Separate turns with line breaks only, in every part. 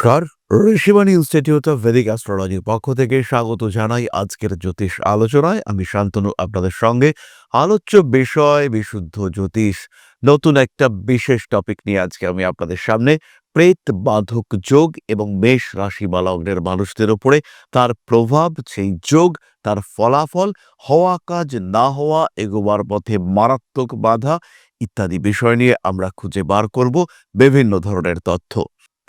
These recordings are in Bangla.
নমস্কার। ঋষিবাণী ইনস্টিটিউট অফ ভেদিক অ্যাস্ট্রোলজির পক্ষ থেকে স্বাগত জানাই আজকের জ্যোতিষ আলোচনায়। আমি শান্তনু, আপনাদের সঙ্গে আলোচ্য বিষয়, বিশুদ্ধ জ্যোতিষ, নতুন একটা বিশেষ টপিক নিয়ে আজকে আমি আপনাদের সামনে প্রেত বাধক যোগ এবং মেষ রাশি বা লগ্নের মানুষদের উপরে তার প্রভাব, সেই যোগ, তার ফলাফল, হওয়া কাজ, না হওয়া, এগোবার পথে মারাত্মক বাধা ইত্যাদি বিষয় নিয়ে আমরা খুঁজে বার করব বিভিন্ন ধরনের তথ্য।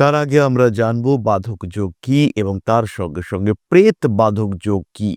তার আগে আমরা জানব বাধক যোগ কি এবং তার সঙ্গে সঙ্গে প্রেত বাধক যোগ কি।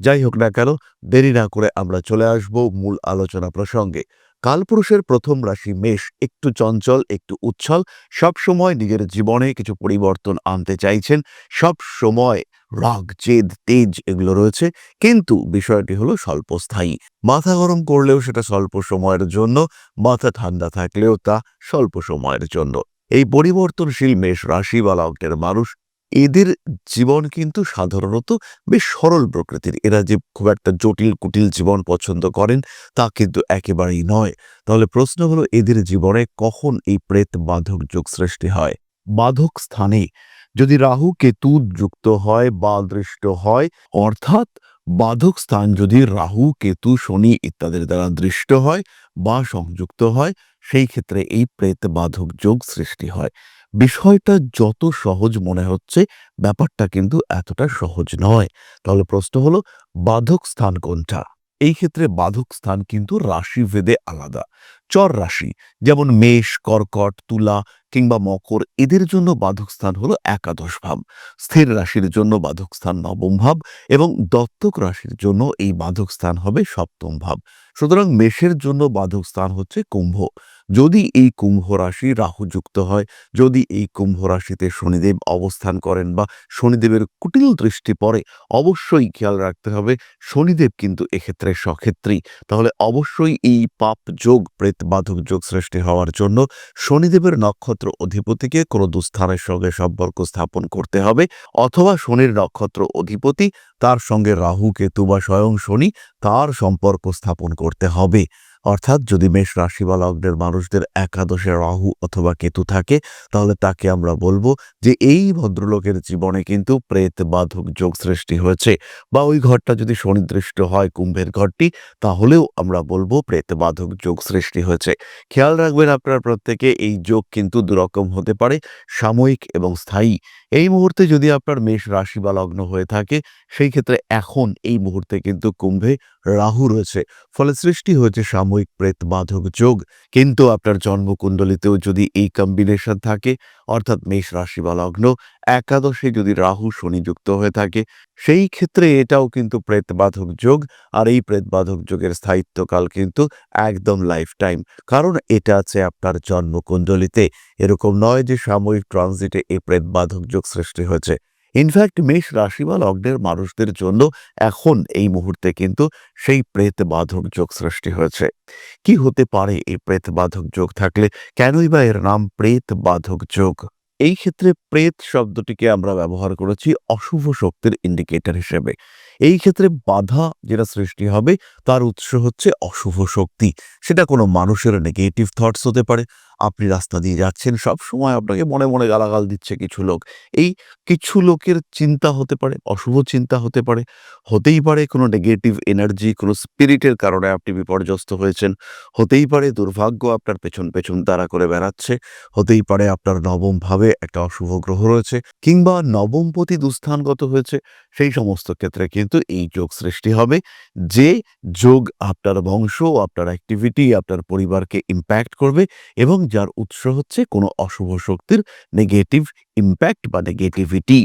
যাই হোক না কেন, দেরি না করে আমরা চলে আসব মূল আলোচনা প্রসঙ্গে। কালপুরুষের প্রথম রাশি মেষ, একটু চঞ্চল, একটু উচ্ছল, সব সময় নিজের জীবনে কিছু পরিবর্তন আনতে চাইছেন, সব সময় রাগ, জেদ, তেজ এগুলো রয়েছে, কিন্তু বিষয়টি হলো স্বল্পস্থায়ী। মাথা গরম করলেও সেটা স্বল্প সময়ের জন্য, মাথা ঠান্ডা থাকলেও তা স্বল্প সময়ের জন্য। এই পরিবর্তনশীল মেষ রাশি বা লগ্নের মানুষ, এদের জীবন কিন্তু সাধারণত বেশ সরল প্রকৃতির। এরা যে খুব একটা জটিল কুটিল জীবন পছন্দ করেন, তা কিন্তু একেবারেই নয়। তাহলে প্রশ্ন হলো, এদের জীবনে কখন এই প্রেত বাধক যোগ সৃষ্টি হয়? বাধক স্থানে যদি রাহু কেতু যুক্ত হয় বা দৃষ্ট হয়, অর্থাৎ বাধক স্থান যদি রাহু, কেতু, শনি ইত্যাদির দ্বারা দৃষ্ট হয় বা সংযুক্ত হয়, সেই ক্ষেত্রে এই প্রেত বাধক যোগ সৃষ্টি হয়। বিষয়টা যত সহজ মনে হচ্ছে, ব্যাপারটা কিন্তু এতটা সহজ নয়। তাহলে প্রশ্ন হলো, বাধক স্থান কোনটা? এই ক্ষেত্রে বাধক স্থান কিন্তু রাশি ভেদে আলাদা। চর রাশি, যেমন মেষ, কর্কট, তুলা কিংবা মকর, এদের জন্য বাধক স্থান হলো একাদশ ভাব। স্থির রাশির জন্য বাধক স্থান নবম ভাব এবং দত্তক রাশির জন্য এই বাধক স্থান হবে সপ্তম ভাব। সুতরাং মেষের জন্য বাধক স্থান হচ্ছে কুম্ভ। যদি এই কুম্ভ রাশি রাহু যুক্ত হয়, যদি এই কুম্ভ রাশিতে শনিদেব অবস্থান করেন বা শনিদেবের কুটিল দৃষ্টি পড়ে, অবশ্যই খেয়াল রাখতে হবে শনিদেব কিন্তু এক্ষেত্রে সক্ষেত্রী। তাহলে অবশ্যই এই পাপ যোগ, প্রেত বাধক যোগ সৃষ্টি হওয়ার জন্য শনিদেবের নক্ষত্র অধিপতিকে কোনো দুস্থানের সঙ্গে সম্পর্ক স্থাপন করতে হবে অথবা শনির নক্ষত্র অধিপতি, তার সঙ্গে রাহু, কেতু বা স্বয়ং শনি তার সম্পর্ক স্থাপন করতে হবে। অর্থাৎ যদি মেষ রাশি বা লগ্নের মানুষদের একাদশে রাহু অথবা কেতু থাকে, তাহলে তাকে আমরা বলব যে এই ভদ্রলোকের জীবনে কিন্তু প্রেত বাধক যোগ সৃষ্টি হয়েছে। বা ওই ঘরটা যদি শনিদৃষ্ট হয় কুম্ভের ঘরটি, তাহলেও আমরা বলব প্রেত বাধক যোগ সৃষ্টি হয়েছে। খেয়াল রাখবেন আপনারা প্রত্যেকে, এই যোগ কিন্তু দুরকম হতে পারে, সাময়িক এবং স্থায়ী। এই মুহূর্তে যদি আপনার মেষ রাশি বা লগ্ন হয়ে থাকে, সেই ক্ষেত্রে এখন এই মুহূর্তে কিন্তু কুম্ভে রাহু রয়েছে। ফলে সৃষ্টি হয়েছে সাময়িক প্রেত বাধক যোগ, কিন্তু আপনার জন্মকুণ্ডলিতেও যদি এই কম্বিনেশন থাকে, অর্থাৎ মেষ রাশি বা লগ্ন, একাদশে যদি রাহু শনি যুক্ত হয়ে থাকে, সেই ক্ষেত্রে এটাও কিন্তু প্রেত বাধক যোগ, আর এই প্রেত বাধক যোগের স্থায়িত্বকাল কিন্তু একদম লাইফ টাইম কারণ এটা আছে আপনার জন্মকুণ্ডলিতে। এরকম নয় যে সাময়িক ট্রানজিটে এই প্রেত বাধক যোগ সৃষ্টি হয়েছে। ইনফ্যাক্ট মেষ রাশি বা লগ্নের মানুষদের জন্য এখন এই মুহূর্তে কিন্তু সেই প্রেত বাধক যোগ সৃষ্টি হয়েছে। কি হতে পারে এই প্রেত বাধক যোগ থাকলে কেনই বা এর নাম প্রেত বাধক যোগ? এই ক্ষেত্রে প্রেত শব্দটিকে আমরা ব্যবহার করেছি অশুভ শক্তির ইন্ডিকেটর হিসেবে। এই ক্ষেত্রে বাধা যেটা সৃষ্টি হবে তার উৎস হচ্ছে অশুভ শক্তি। সেটা কোনো মানুষের নেগেটিভ থটস হতে পারে আপনি রাস্তা দিয়ে যাচ্ছেন, সব সময় আপনাকে মনে মনে গালাগাল দিচ্ছে কিছু লোক। এই কিছু লোকের চিন্তা হতে পারে, অশুভ চিন্তা হতে পারে, হতেই পারে কোনো নেগেটিভ এনার্জি কোনো স্পিরিটের কারণে আপনি বিপর্যস্ত হয়েছেন। হতেই পারে দুর্ভাগ্য আপনার পেছন পেছন তারা করে বেড়াচ্ছে। হতেই পারে আপনার নবম ভাবে একটা অশুভ গ্রহ রয়েছে কিংবা নবমপতি দুস্থানগত হয়েছে। সেই সমস্ত ক্ষেত্রে কিন্তু এই যোগ সৃষ্টি হবে। যে যোগ আপনার বংশ, আপনার অ্যাক্টিভিটি আপনার পরিবারকে ইম্প্যাক্ট করবে এবং যার উৎস হচ্ছে কোনো অশুভ শক্তির নেগেটিভ ইম্প্যাক্ট বা নেগেটিভিটি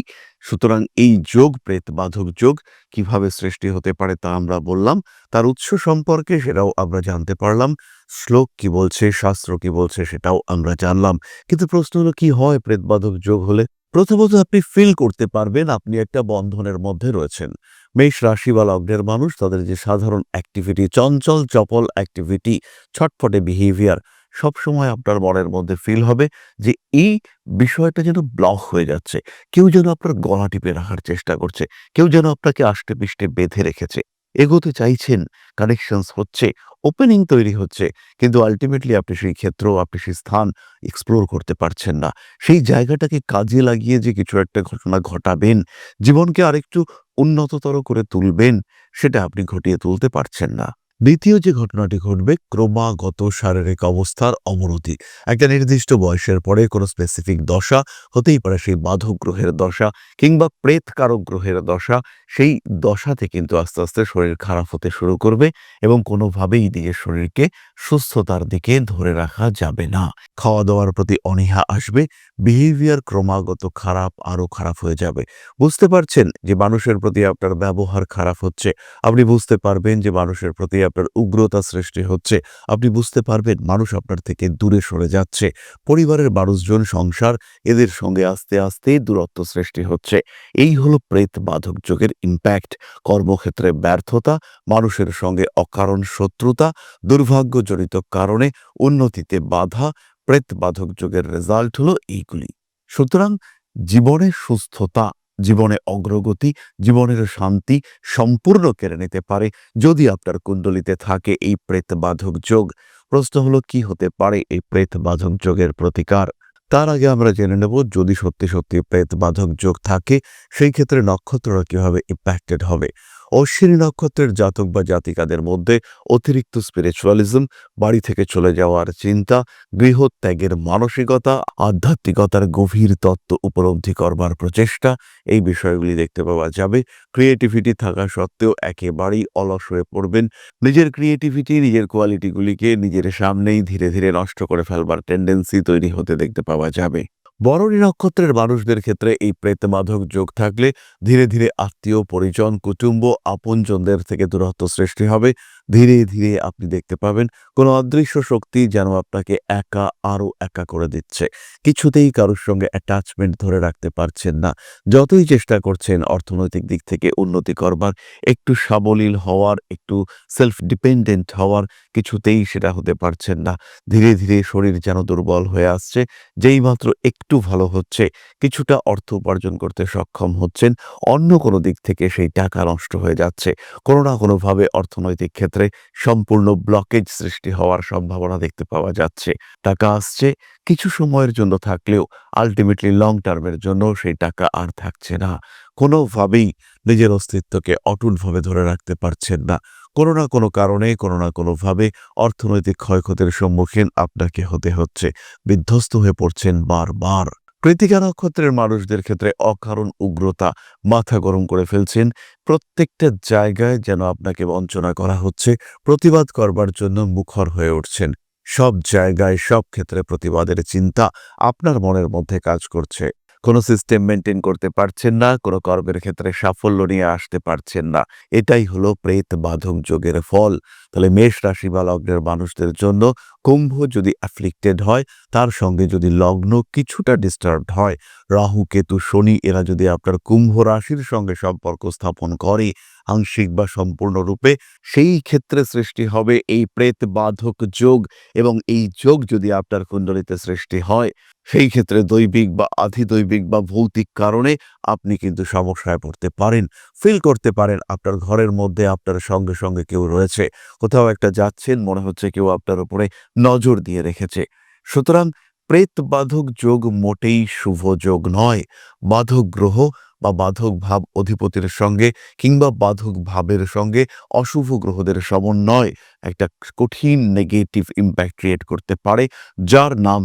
সুতরাং এই যোগ প্রেত বাধক যোগ কীভাবে সৃষ্টি হতে পারে তা আমরা বললাম। তার উৎস সম্পর্কে সেটাও আমরা জানতে পারলাম। শ্লোক কি বলছে, শাস্ত্র কি বলছে সেটাও আমরা জানলাম। কিন্তু প্রশ্ন হলো, কি হয় প্রেতবাধক যোগ হলে? প্রথমত আপনি ফিল করতে পারবেন আপনি একটা বন্ধনের মধ্যে রয়েছেন। মেষ রাশি বা লগ্নের মানুষ তাদের যে সাধারণ অ্যাক্টিভিটি চঞ্চল চপল অ্যাক্টিভিটি ছটফটে বিহেভিয়ার সবসময় আপনার মনের মধ্যে ফিল হবে যে এই বিষয়টা যেন ব্লক হয়ে যাচ্ছে। কেউ যেন আপনার গলা টিপে রাখার চেষ্টা করছে। কেউ যেন আপনাকে আষ্টে পিষ্টে বেঁধে রেখেছে। এগোতে চাইছেন কানেকশনস হচ্ছে ওপেনিং তৈরি হচ্ছে, কিন্তু আলটিমেটলি আপনি সেই ক্ষেত্র, আপনি সেই স্থান এক্সপ্লোর করতে পারছেন না। সেই জায়গাটাকে কাজে লাগিয়ে যে কিছু একটা ঘটনা ঘটাবেন, জীবনকে আরেকটু উন্নততর করে তুলবেন, সেটা আপনি ঘটিয়ে তুলতে পারছেন না। দ্বিতীয় যে ঘটনাটি ঘটবে, ক্রমাগত শারীরিক অবস্থার অবনতি। একটা নির্দিষ্ট বয়সের পরে কোনো স্পেসিফিক দশা হতেই পারে সেই বাধক গ্রহের দশা কিংবা প্রেতকারক গ্রহের দশা। সেই দশাতে কিন্তু আস্তে আস্তে শরীর খারাপ হতে শুরু করবে এবং কোনোভাবেই নিজের শরীরকে সুস্থতার দিকে ধরে রাখা যাবে না। খাওয়া দাওয়ার প্রতি অনীহা আসবে বিহেভিয়ার ক্রমাগত খারাপ আরও খারাপ হয়ে যাবে। বুঝতে পারছেন যে মানুষের প্রতি আপনার ব্যবহার খারাপ হচ্ছে, আপনি বুঝতে পারবেন যে মানুষের প্রতি আপনার উগ্রতা সৃষ্টি হচ্ছে, আপনি বুঝতে পারবেন মানুষ আপনার থেকে দূরে সরে যাচ্ছে। পরিবারের মানুষজন, সংসার, এদের সঙ্গে আস্তে আস্তে দূরত্ব সৃষ্টি হচ্ছে। এই হলো প্রেত বাধক যোগের ইম্প্যাক্ট কর্মক্ষেত্রে ব্যর্থতা, মানুষের সঙ্গে অকারণ শত্রুতা, দুর্ভাগ্যজনিত কারণে উন্নতিতে বাধা প্রেত বাধক যোগের রেজাল্ট হলো এইগুলি। সুতরাং জীবনে সুস্থতা, জীবনে অগ্রগতি, জীবনের শান্তি সম্পূর্ণ কেড়ে নিতে পারে যদি আপনার কুণ্ডলিতে থাকে এই প্রেত বাধক যোগ। প্রশ্ন হলো, কি হতে পারে এই প্রেত বাধক যোগের প্রতিকার? তার আগে আমরা জেনে নেব, যদি সত্যি সত্যি প্রেত বাধক যোগ থাকে, সেই ক্ষেত্রে নক্ষত্ররা কীভাবে ইম্প্যাক্টেড হবে? অশ্বিনী নক্ষত্রের জাতক বা জাতিকাদের মধ্যে অতিরিক্ত স্পিরিচুয়ালিজম বাড়ি থেকে চলে যাওয়ার চিন্তা, গৃহত্যাগের মানসিকতা, আধ্যাত্মিকতার গভীর তত্ত্ব উপলব্ধি করবার প্রচেষ্টা, এই বিষয়গুলি দেখতে পাওয়া যাবে। ক্রিয়েটিভিটি থাকা সত্ত্বেও একেবারেই অলস হয়ে পড়বেন। নিজের ক্রিয়েটিভিটি নিজের কোয়ালিটিগুলিকে নিজের সামনেই ধীরে ধীরে নষ্ট করে ফেলবার টেন্ডেন্সি তৈরি হতে দেখতে পাওয়া যাবে। বরণী নক্ষত্রের মানুষদের ক্ষেত্রে এই প্রেতমাধক যোগ থাকলে ধীরে ধীরে আত্মীয়, পরিজন, কুটুম্ব, আপনজনদের থেকে দূরত্ব সৃষ্টি হবে। ধীরে ধীরে আপনি দেখতে পাবেন কোনো অদৃশ্য শক্তি যেন আপনাকে একা, আরও একা করে দিচ্ছে। কিছুতেই কারোর সঙ্গে অ্যাটাচমেন্ট ধরে রাখতে পারছেন না। যতই চেষ্টা করছেন অর্থনৈতিক দিক থেকে উন্নতি করবার, একটু সাবলীল হওয়ার, একটু সেলফ ডিপেন্ডেন্ট হওয়ার কিছুতেই সেটা হতে পারছেন না। ধীরে ধীরে শরীর যেন দুর্বল হয়ে আসছে। যেই মাত্র একটু ভালো হচ্ছে, কিছুটা অর্থ উপার্জন করতে সক্ষম হচ্ছেন, অন্য কোনো দিক থেকে সেই টাকা নষ্ট হয়ে যাচ্ছে। কোনো না কোনোভাবে অর্থনৈতিক ক্ষেত্রে সম্পূর্ণ ব্লকেজ সৃষ্টি হওয়ার সম্ভাবনা দেখতে পাওয়া যাচ্ছে। টাকা আসছে, কিছু সময়ের জন্য থাকলেও আলটিমেটলি লং টার্মের জন্য সেই টাকা আর থাকছে না। কোনোভাবেই নিজের অস্তিত্বকে অটুটভাবে ধরে রাখতে পারছেন না। কোনো না কোনো কারণে, কোনো না কোনোভাবে অর্থনৈতিক ক্ষয়ক্ষতির সম্মুখীন আপনাকে হতে হচ্ছে। বিধ্বস্ত হয়ে পড়ছেন বারবার। কৃতিকা নক্ষত্রের মানুষদের ক্ষেত্রে অকারণ উগ্রতা মাথা গরম করে ফেলছেন। প্রত্যেকটা জায়গায় যেন আপনাকে বঞ্চনা করা হচ্ছে, প্রতিবাদ করবার জন্য মুখর হয়ে উঠছেন। সব জায়গায়, সব ক্ষেত্রে প্রতিবাদের চিন্তা আপনার মনের মধ্যে কাজ করছে। কোনো সিস্টেম মেনটেন করতে পারছেন না, কোনো কর্মের ক্ষেত্রে সাফল্য নিয়ে আসতে পারছেন না। এটাই হলো প্রেত বাঁধক যোগের ফল। তাহলে মেষ রাশি বা লগ্নের মানুষদের জন্য কুম্ভ যদি অ্যাফ্লিক্টেড হয়, তার সঙ্গে যদি লগ্ন কিছুটা ডিস্টার্বড হয়, রাহু, কেতু, শনি এরা যদি আপনার কুম্ভ রাশির সঙ্গে সম্পর্ক স্থাপন করে, আংশিক বা সম্পূর্ণরূপে, সেই ক্ষেত্রে সৃষ্টি হবে এই প্রেত বাধক যোগ এবং এই যোগ যদি আপনার কুণ্ডলিতে সৃষ্টি হয়, সেই ক্ষেত্রে দৈবিক বা আধিদৈবিক বা ভৌতিক কারণে আপনি কিন্তু সমস্যায় পড়তে পারেন ফিল করতে পারেন, আপনার ঘরের মধ্যে আপনার সঙ্গে সঙ্গে কেউ রয়েছে। কোথাও একটা যাচ্ছেন, মনে হচ্ছে কেউ আপনার উপরে নজর দিয়ে রেখেছে। সুতরাং প্রেত বাধক যোগ মোটেই শুভ যোগ নয়। বাধক গ্রহ বা বাধক ভাব অধিপতির সঙ্গে কিংবা বাধক ভাবের সঙ্গে অশুভ গ্রহদের সমন্বয় একটা কঠিন নেগেটিভ ইম্প্যাক্ট ক্রিয়েট করতে পারে, যার নাম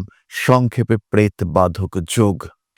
সংক্ষেপে প্রেত বাধক যোগ।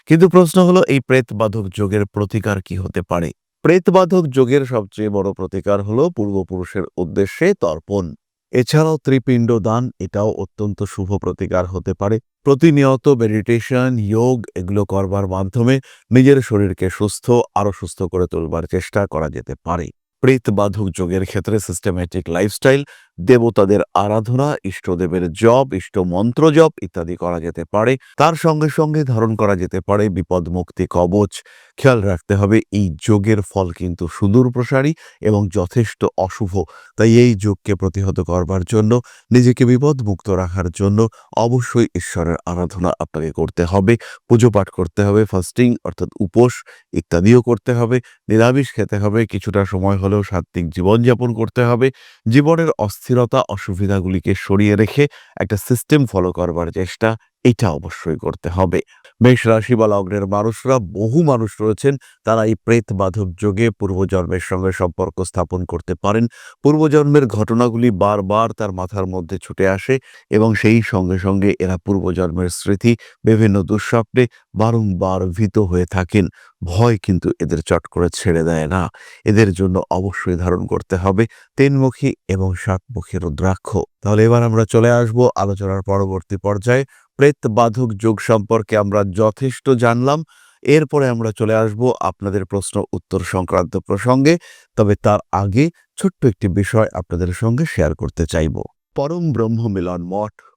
কিন্তু প্রশ্ন হলো, এই প্রেত বাধক যোগের প্রতিকার কি হতে পারে? প্রেতবাধক যোগের সবচেয়ে বড় প্রতিকার হল পূর্বপুরুষের উদ্দেশ্যে তর্পণ। এছাড়াও ত্রিপিণ্ড দান এটাও অত্যন্ত শুভ প্রতিকার হতে পারে। প্রতিনিয়ত মেডিটেশন যোগ, এগুলো করবার মাধ্যমে নিজের শরীরকে সুস্থ, আরও সুস্থ করে তুলবার চেষ্টা করা যেতে পারে। প্রেতবাধক যোগের ক্ষেত্রে সিস্টেম্যাটিক লাইফস্টাইল দেবতাদের আরাধনা, ইষ্টদেবের জপ ইষ্ট মন্ত্র জপ ইত্যাদি করা যেতে পারে। তার সঙ্গে সঙ্গে ধারণ করা যেতে পারে বিপদ মুক্তি কবচ। খেয়াল রাখতে হবে, এই যোগের ফল কিন্তু সুদূর প্রসারী এবং যথেষ্ট অশুভ। তাই এই যোগকে প্রতিহত করবার জন্য, নিজেকে বিপদ মুক্ত রাখার জন্য অবশ্যই ঈশ্বরের আরাধনা আপনাকে করতে হবে। পুজো পাঠ করতে হবে ফাস্টিং অর্থাৎ উপোস ইত্যাদিও করতে হবে। নিরামিষ খেতে হবে, কিছুটা সময় হলেও সাত্ত্বিক জীবনযাপন করতে হবে। জীবনের অস্থিরতা অসুবিধাগুলিকে সরিয়ে রেখে একটা সিস্টেম ফলো করবার চেষ্টা এটা অবশ্যই করতে হবে। মেষ রাশি বা লগ্নের মানুষরা বহু মানুষ রয়েছেন, তারা এই প্রেত বাধব যোগে পূর্বজন্মের সঙ্গে সম্পর্ক স্থাপন করতে পারেন। পূর্বজন্মের ঘটনাগুলি বারবার তার মাথার মধ্যে ছুটে আসে এবং সেই সঙ্গে সঙ্গে এরা পূর্বজন্মের স্মৃতি, বিভিন্ন দুঃস্বপ্নে বারংবার ভীত হয়ে থাকেন। ভয় কিন্তু এদের চট করে ছেড়ে দেয় না। এদের জন্য অবশ্যই ধারণ করতে হবে তিনমুখী এবং সাতমুখী রুদ্রাক্ষ। তাহলে এবার আমরা চলে আসব আলোচনার পরবর্তী পর্যায়ে। প্রেত বাধক যোগ সম্পর্কে আমরা যথেষ্ট জানলাম। এরপরে আমরা চলে আসব আপনাদের প্রশ্ন উত্তর সংক্রান্ত প্রসঙ্গে। তবে তার আগে ছোট্ট একটি বিষয় আপনাদের সঙ্গে শেয়ার করতে চাইব। পরম ব্রহ্ম মিলন মঠ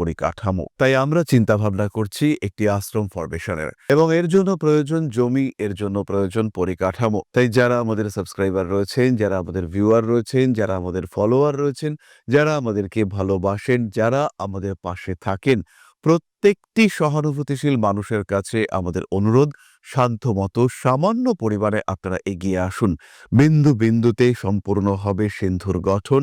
পরিকাঠামো তাই আমরা চিন্তা ভাবনা করছি একটি আশ্রম ফরমেশনের এবং এর জন্য প্রয়োজন জমি, এর জন্য প্রয়োজন পরিকাঠামো। তাই যারা আমাদের সাবস্ক্রাইবার রয়েছেন, যারা আমাদের ভিউয়ার রয়েছেন, যারা আমাদের ফলোয়ার রয়েছেন, যারা আমাদেরকে ভালোবাসেন, যারা আমাদের পাশে থাকেন, প্রত্যেকটি সহানুভূতিশীল মানুষের কাছে আমাদের অনুরোধ শান্তমতো সামান্য পরিমাণে আপনারা এগিয়ে আসুন। বিন্দু বিন্দুতে সম্পূর্ণ হবে সিন্ধুর গঠন।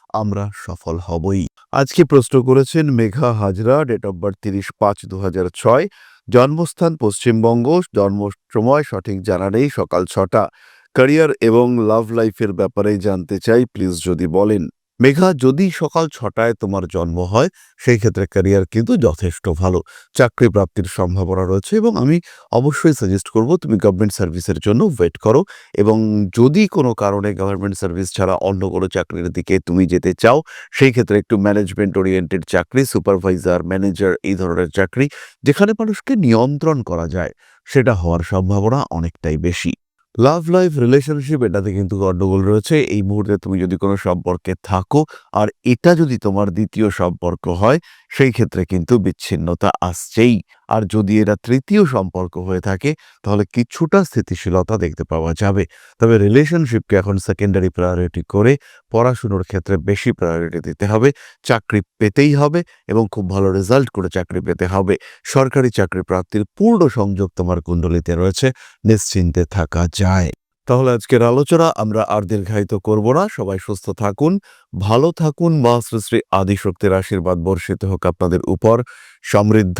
আমরা সফল হবই। আজকে প্রশ্ন করেছেন Megha Hazra date of birth তিরিশ পাঁচ দু ছয়। জন্মস্থান পশ্চিমবঙ্গ জন্ম সময় সঠিক জানা নেই, সকাল ছটা। ক্যারিয়ার এবং লাভ লাইফের ব্যাপারে জানতে চাই প্লিজ যদি বলেন। মেঘা, যদি সকাল ছটায় তোমার জন্ম হয়, সেই ক্ষেত্রে ক্যারিয়ার কিন্তু যথেষ্ট ভালো। চাকরি প্রাপ্তির সম্ভাবনা রয়েছে এবং আমি অবশ্যই সাজেস্ট করব, তুমি গভর্নমেন্ট সার্ভিসের জন্য ওয়েট করো এবং যদি কোনো কারণে গভর্নমেন্ট সার্ভিস ছাড়া অন্য কোনো চাকরির দিকে তুমি যেতে চাও, সেই ক্ষেত্রে একটু ম্যানেজমেন্ট ওরিয়েন্টেড চাকরি সুপারভাইজার ম্যানেজার এই ধরনের চাকরি, যেখানে মানুষকে নিয়ন্ত্রণ করা যায়, সেটা হওয়ার সম্ভাবনা অনেকটাই বেশি। লাভ লাইফ রিলেশনশিপ এটাতে কিন্তু গণ্ডগোল রয়েছে। এই মুহূর্তে তুমি যদি কোনো সম্পর্কে থাকো আর এটা যদি তোমার দ্বিতীয় সম্পর্ক হয়, সেই ক্ষেত্রে কিন্তু বিচ্ছিন্নতা আসছেই। আর যদি এরা তৃতীয় সম্পর্ক হয়ে থাকে, তাহলে কিছুটা স্থিতিশীলতা দেখতে পাওয়া যাবে। তবে রিলেশনশিপকে এখন সেকেন্ডারি প্রায়োরিটি করে পড়াশুনোর ক্ষেত্রে বেশি প্রায়োরিটি দিতে হবে। চাকরি পেতেই হবে এবং খুব ভালো রেজাল্ট করে চাকরি পেতে হবে। সরকারি চাকরি প্রাপ্তির পূর্ণ সংযোগ তোমার কুণ্ডলিতে রয়েছে, নিশ্চিন্তে থাকা যায়। তাহলে আজকের আলোচনা আমরা আর দীর্ঘায়িত করব না। সবাই সুস্থ থাকুন, ভালো থাকুন। মা শ্রী শ্রী আদিশক্তির আশীর্বাদ বর্ষিত হোক আপনাদের উপর। সমৃদ্ধ